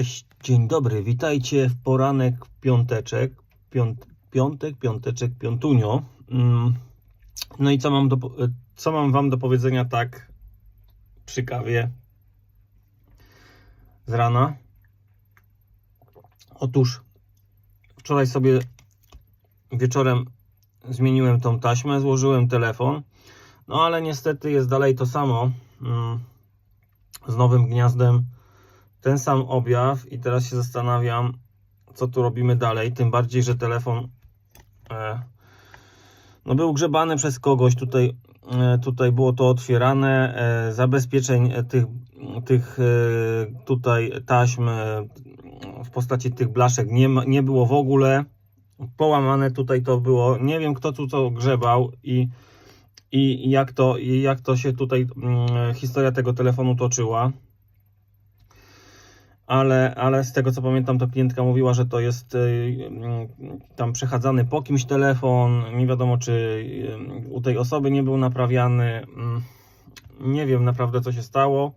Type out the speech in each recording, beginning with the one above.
Cześć, dzień dobry, witajcie w poranek piąteczek, piąt, piątek, piąteczek, piątunio. Mm, No i co mam, do, po- co mam wam do powiedzenia tak przy kawie z rana? Otóż wczoraj sobie wieczorem zmieniłem tą taśmę, złożyłem telefon, no ale niestety jest dalej to samo mm, z nowym gniazdem ten sam objaw i teraz się zastanawiam, co tu robimy dalej. Tym bardziej, że telefon e, no był grzebany przez kogoś. Tutaj, e, tutaj było to otwierane. E, zabezpieczeń tych, tych tutaj taśm w postaci tych blaszek nie, nie było w ogóle. Połamane tutaj to było. Nie wiem, kto tu to grzebał i, i jak, to, jak to się tutaj mm, historia tego telefonu toczyła ale, ale z tego co pamiętam, to klientka mówiła, że to jest y, mm, tam przechadzany po kimś telefon. Nie wiadomo, czy y, u tej osoby nie był naprawiany. Mm, Nie wiem naprawdę, co się stało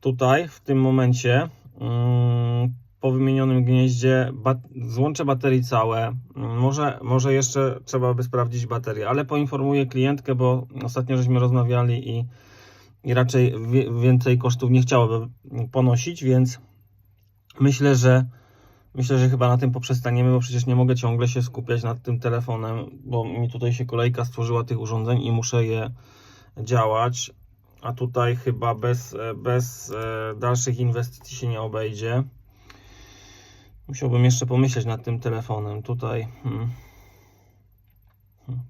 tutaj w tym momencie. Mm, Po wymienionym gnieździe bat złącze baterii całe. Mm, Może, może jeszcze trzeba by sprawdzić baterię, ale poinformuję klientkę, bo ostatnio żeśmy rozmawiali i, i raczej więcej kosztów nie chciałaby ponosić, więc Myślę, że myślę, że chyba na tym poprzestaniemy, bo przecież nie mogę ciągle się skupiać nad tym telefonem, bo mi tutaj się kolejka stworzyła tych urządzeń i muszę je działać. A tutaj chyba bez, e, bez e, dalszych inwestycji się nie obejdzie. Musiałbym jeszcze pomyśleć nad tym telefonem. Tutaj. Hmm. Hmm.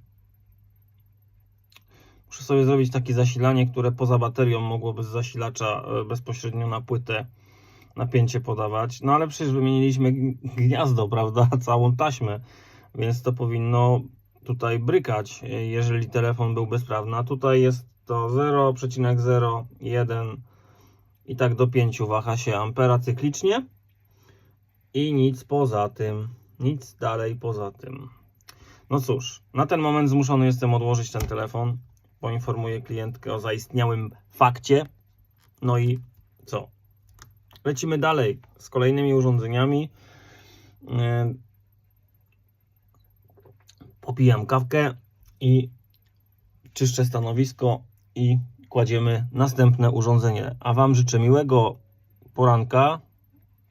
Muszę sobie zrobić takie zasilanie, które poza baterią mogłoby z zasilacza e, bezpośrednio na płytę napięcie podawać. No ale przecież wymieniliśmy gniazdo, prawda? Całą taśmę, więc to powinno tutaj brykać, jeżeli telefon był bezprawny. A tutaj jest to 0,01 i tak do 5 waha się ampera cyklicznie i nic poza tym. Nic dalej poza tym. No cóż, na ten moment zmuszony jestem odłożyć ten telefon. Poinformuję klientkę o zaistniałym fakcie. No i co? Lecimy dalej z kolejnymi urządzeniami. Yy, Popijam kawkę i czyszczę stanowisko i kładziemy następne urządzenie. A Wam życzę miłego poranka,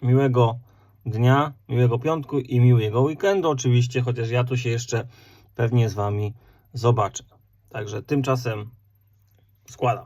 miłego dnia, miłego piątku i miłego weekendu oczywiście, chociaż ja tu się jeszcze pewnie z Wami zobaczę. Także tymczasem składam.